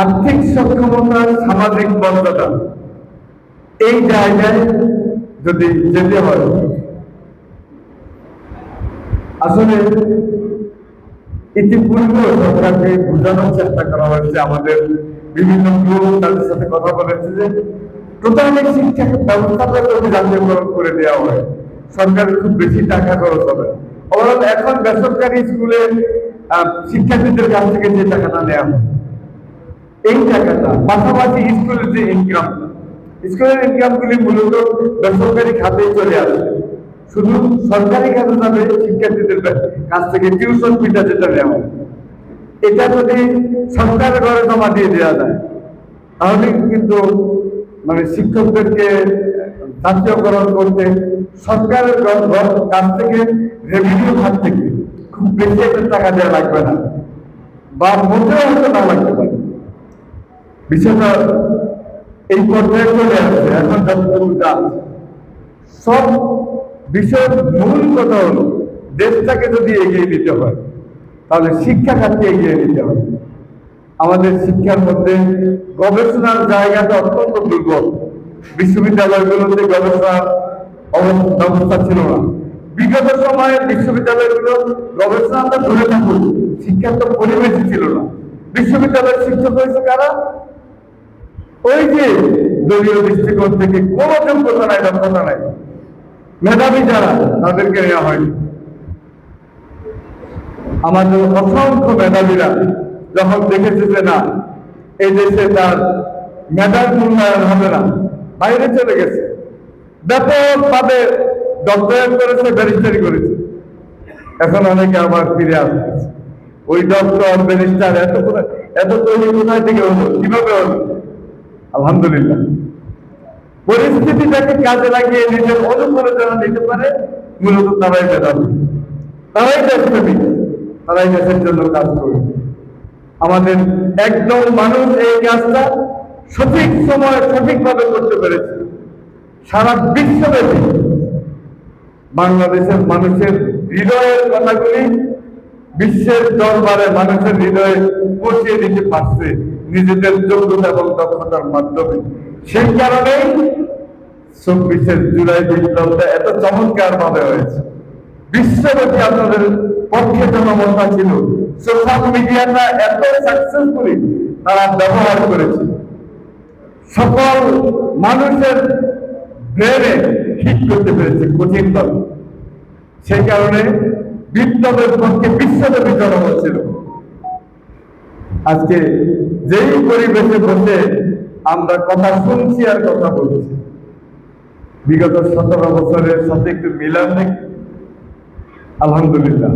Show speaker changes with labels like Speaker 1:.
Speaker 1: আর্থিক সক্ষমতা সামাজিক মর্যাদা এই জায়গায় যদি যেতে হয়, আসলে ইতিপূর্বে সরকারকে বোঝানোর চেষ্টা করা হয়েছে, আমাদের বিভিন্ন গ্রুপ তাদের সাথে কথা বলেছে যে টোটালি শিক্ষা ব্যবস্থাটা যদি জাতীয়করণ করে দেওয়া হয়, সরকারের খুব বেশি টাকা খরচ হবে। ওভারঅল এখন বেসরকারি স্কুলে শিক্ষার্থীদের কাছ থেকে যে টাকাটা নেওয়া হয়, এই টাকাটা, পাশাপাশি স্কুলের যে ইনকাম স্কুলের ইনকাম গুলি মূলত বেসরকারি খাতে চলে আসে। শুধু সরকারি খাতে যাবে শিক্ষার্থীদের কাছ থেকে টিউশন ফিটা যেটা নেওয়া হয়। এটা যদি সরকারের ঘরে জমা দিয়ে দেওয়া যায়, তাহলে কিন্তু মানে শিক্ষকদেরকে জাতীয়করণ করতে সরকারের কাছ থেকে রেভিনিউ খাত থেকে খুব বেশি একটা টাকা দেওয়া লাগবে না। বা মোটেও হয়তো না লাগতে পারে। বিষয়টা এই পর্যায়ে চলে আসছে। এখন যতটুকু যা। আছে। সব বিষয়ের মূল কথা হলো, দেশটাকে যদি এগিয়ে নিতে হয়, তাহলে শিক্ষা খাতকে এগিয়ে নিতে হবে। আমাদের শিক্ষার মধ্যে গবেষণার জায়গাটা অত্যন্ত দুর্বল। বিশ্ববিদ্যালয়গুলোতে গবেষণার অব- ব্যবস্থা ছিল না। বিগত সময়ে বিশ্ববিদ্যালয়গুলো গবেষণাটা ধরে থাকুন, শিক্ষার তো পরিবেশই ছিল না। বিশ্ববিদ্যালয়ের শিক্ষক হয়েছে কারা? ওই যে দলীয় দৃষ্টিকোণ থেকে কোনো যোগ্যতা নাই দক্ষতা নাই। মেধাবী যারা, তাদেরকে নেওয়া হয়নি। আমাদের অসংখ্য মেধাবীরা যখন দেখেছে যে না, এই দেশে তার মেধার মূল্যায়ন হবে না, বাইরে চলে গেছে। ব্যাপকভাবে ডক্টরেট করেছে, ব্যারিস্টারি করেছে। এখন অনেকে আবার ফিরে আসতেছে। ওই ডক্টর ব্যারিস্টার, এত এত তৈরি কোথায় থেকে হলো? কীভাবে হলো? আলহামদুলিল্লাহ। পরিস্থিতিটাকে কাজে লাগিয়ে নিজের অনুপ্রেরণা নিতে পারে মূলত তারাই মেধাবী। তারাই দেশপ্রেমিক তারাই দেশের জন্য কাজ করবে। আমাদের একদম মানুষ এই কাজটা সঠিক সময় সঠিকভাবে করতে পেরেছে। সারা বিশ্বব্যাপী বাংলাদেশের মানুষের হৃদয়ের কথাগুলি বিশ্বের দরবারে মানুষের হৃদয়ে পৌঁছিয়ে দিতে পারছে নিজেদের যোগ্যতা এবং দক্ষতার মাধ্যমে। সেই কারণেই চব্বিশের জুলাই বিপ্লবটা এত চমৎকার ভাবে হয়েছে। বিশ্বব্যাপী আপনাদের পক্ষে জনমতা ছিল সোশ্যাল মিডিয়াটা এত সাকসেসফুলি তারা ব্যবহার করেছে। সকল মানুষের ব্রেনে ঠিক করতে পেরেছে কঠিনভাবে সেই কারণে বিপ্লবের পক্ষে বিশ্বব্যাপী জনমত ছিল। আজকে যেই পরিবেশে বসে আমরা কথা শুনছি আর কথা বলছি, বিগত সতেরো বছরের সাথে একটু মিলান নেই আলহামদুলিল্লাহ।